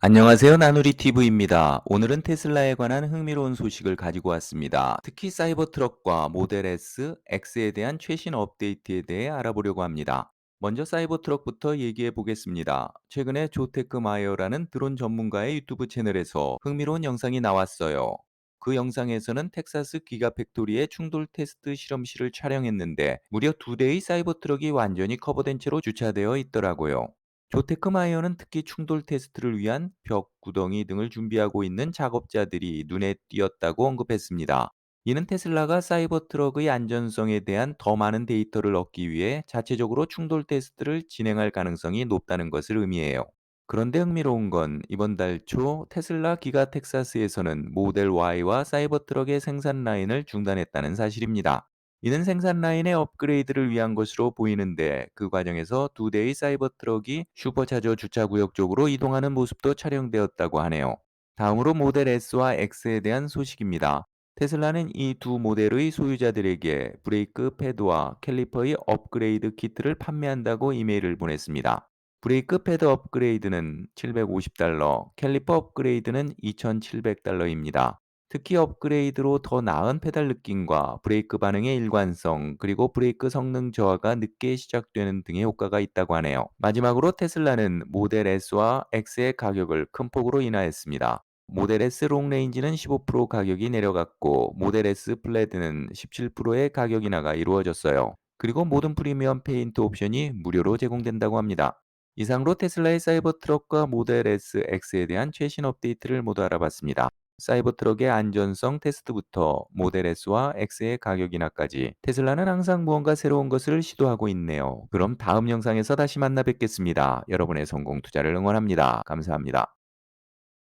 안녕하세요. 나누리 TV입니다. 오늘은 테슬라에 관한 흥미로운 소식을 가지고 왔습니다. 특히 사이버 트럭과 모델 S, X에 대한 최신 업데이트에 대해 알아보려고 합니다. 먼저 사이버 트럭부터 얘기해 보겠습니다. 최근에 조테크 마이어라는 드론 전문가의 유튜브 채널에서 흥미로운 영상이 나왔어요. 그 영상에서는 텍사스 기가팩토리의 충돌 테스트 실험실을 촬영했는데 무려 두 대의 사이버 트럭이 완전히 커버된 채로 주차되어 있더라고요. 조테크마이어는 특히 충돌 테스트를 위한 벽, 구덩이 등을 준비하고 있는 작업자들이 눈에 띄었다고 언급했습니다. 이는 테슬라가 사이버 트럭의 안전성에 대한 더 많은 데이터를 얻기 위해 자체적으로 충돌 테스트를 진행할 가능성이 높다는 것을 의미해요. 그런데 흥미로운 건 이번 달 초 테슬라 기가 텍사스에서는 모델 Y와 사이버 트럭의 생산 라인을 중단했다는 사실입니다. 이는 생산 라인의 업그레이드를 위한 것으로 보이는데 그 과정에서 두 대의 사이버 트럭이 슈퍼차저 주차 구역 쪽으로 이동하는 모습도 촬영되었다고 하네요. 다음으로 모델 S와 X에 대한 소식입니다. 테슬라는 이 두 모델의 소유자들에게 브레이크 패드와 캘리퍼의 업그레이드 키트를 판매한다고 이메일을 보냈습니다. 브레이크 패드 업그레이드는 750달러, 캘리퍼 업그레이드는 2,700달러입니다. 특히 업그레이드로 더 나은 페달 느낌과 브레이크 반응의 일관성, 그리고 브레이크 성능 저하가 늦게 시작되는 등의 효과가 있다고 하네요. 마지막으로 테슬라는 모델 S와 X의 가격을 큰 폭으로 인하했습니다. 모델 S 롱레인지는 15% 가격이 내려갔고 모델 S 플레드는 17%의 가격 인하가 이루어졌어요. 그리고 모든 프리미엄 페인트 옵션이 무료로 제공된다고 합니다. 이상으로 테슬라의 사이버 트럭과 모델 S, X에 대한 최신 업데이트를 모두 알아봤습니다. 사이버 트럭의 안전성 테스트부터 모델 S와 X의 가격 인하까지 테슬라는 항상 무언가 새로운 것을 시도하고 있네요. 그럼 다음 영상에서 다시 만나 뵙겠습니다. 여러분의 성공 투자를 응원합니다. 감사합니다.